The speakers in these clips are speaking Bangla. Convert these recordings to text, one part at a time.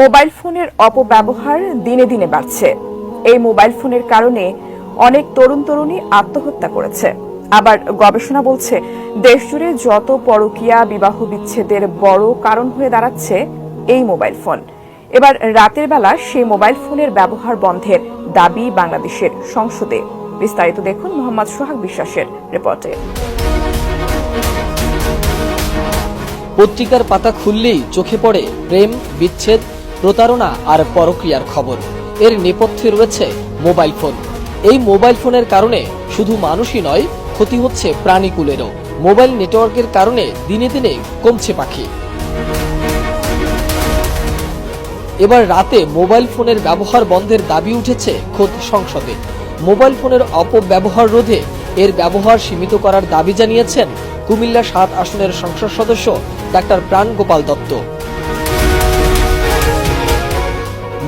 মোবাইল ফোনের অপব্যবহার দিনে দিনে বাড়ছে। এই মোবাইল ফোনের কারণে অনেক তরুণ তরুণী আত্মহত্যা করেছে। আবার গবেষণা বলছে, দেশজুড়ে যত পরকীয়া বিবাহ বিচ্ছেদের বড় কারণ হয়ে দাঁড়াচ্ছে এই মোবাইল ফোন। এবার রাতের বেলা সেই মোবাইল ফোনের ব্যবহার বন্ধের দাবি বাংলাদেশের সংসদে। বিস্তারিত দেখুন মোহাম্মদ সোহাগ বিশ্বাসের রিপোর্টে। পত্রিকার পাতা খুললেই চোখে পড়ে প্রেম, বিচ্ছেদ প্রতারণা আর পরক্রিয়ার খবর। এর নেপথ্যে রয়েছে মোবাইল ফোন। এই মোবাইল ফোনের কারণে শুধু মানুষই নয়, ক্ষতি হচ্ছে প্রাণীকুলেরও। মোবাইল নেটওয়ার্কের কারণে দিনে দিনে কমছে পাখি। এবার রাতে মোবাইল ফোনের ব্যবহার বন্ধের দাবি উঠেছে খোদ সংসদে। মোবাইল ফোনের অপব্যবহার রোধে এর ব্যবহার সীমিত করার দাবি জানিয়েছেন কুমিল্লা সাত আসনের সংসদ সদস্য ডাক্তার প্রাণ গোপাল দত্ত।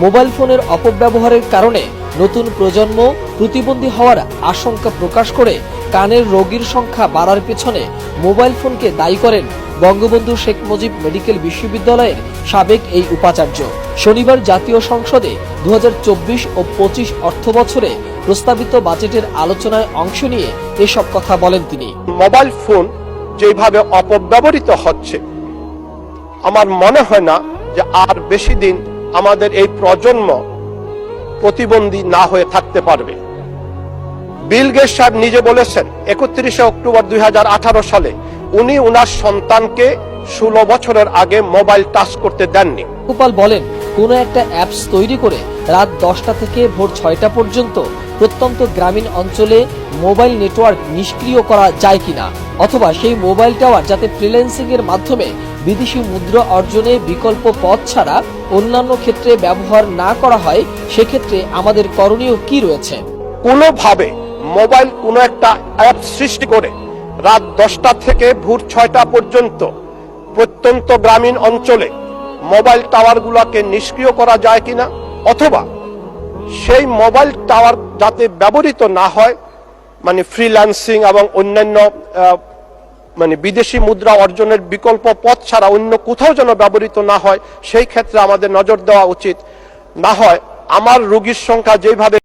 মোবাইল ফোনের অপব্যবহারের কারণে নতুন প্রজন্ম প্রতিবন্ধী হওয়ার আশঙ্কা প্রকাশ করে কানের রোগীর সংখ্যা বাড়ার পেছনে মোবাইল ফোনকে দায়ী করেন বঙ্গবন্ধু শেখ মুজিব মেডিকেল বিশ্ববিদ্যালয়ের সাবেক এই উপাচার্য। শনিবার জাতীয় সংসদে দু হাজার চব্বিশ ও পঁচিশ অর্থ বছরে প্রস্তাবিত বাজেটের আলোচনায় অংশ নিয়ে এসব কথা বলেন তিনি। মোবাইল ফোন যেভাবে অপব্যবহৃত হচ্ছে, আমার মনে হয় না যে আর বেশি দিন আমাদের এই প্রজন্ম প্রতিবন্ধী না হয়ে থাকতে পারবে। বিল গেট সাহেব নিজে বলেছেন, একত্রিশে অক্টোবর দুই হাজার আঠারো সালে উনি উনার সন্তানকে ষোলো বছরের আগে মোবাইল টাচ করতে দেননি। গোপাল বলেন, কোন একটা অ্যাপস তৈরি করে রাত দশটা থেকে ভোর ছয়টা পর্যন্ত প্রত্যন্ত গ্রামীণ অঞ্চলে মোবাইল নেটওয়ার্ক নিষ্ক্রিয় করা যায় কিনা, অথবা সেই মোবাইল টাওয়ার যাতে ফ্রিল্যান্সিং এর মাধ্যমে বিদেশি মুদ্রা অর্জনে বিকল্প পথ ছাড়া অন্যান্য ক্ষেত্রে ব্যবহার না করা হয়, সেক্ষেত্রে আমাদের করণীয় কি রয়েছে? কোনোভাবে মোবাইল কোনো একটা অ্যাপ সৃষ্টি করে রাত দশটা থেকে ভোর ছয়টা পর্যন্ত প্রত্যন্ত গ্রামীণ অঞ্চলে মোবাইল টাওয়ারগুলোকে নিষ্ক্রিয় করা যায় কিনা অথবা সেই মোবাইল টাওয়ার যাতে ব্যবহৃত না হয় মানে ফ্রিল্যান্সিং এবং অন্যান্য মানে বিদেশি মুদ্রা অর্জনের বিকল্প পথ ছাড়া অন্য কোথাও যেন ব্যবহৃত না হয়, সেই ক্ষেত্রে আমাদের নজর দেওয়া উচিত। না হয় আমার রোগীর সংখ্যা যেভাবে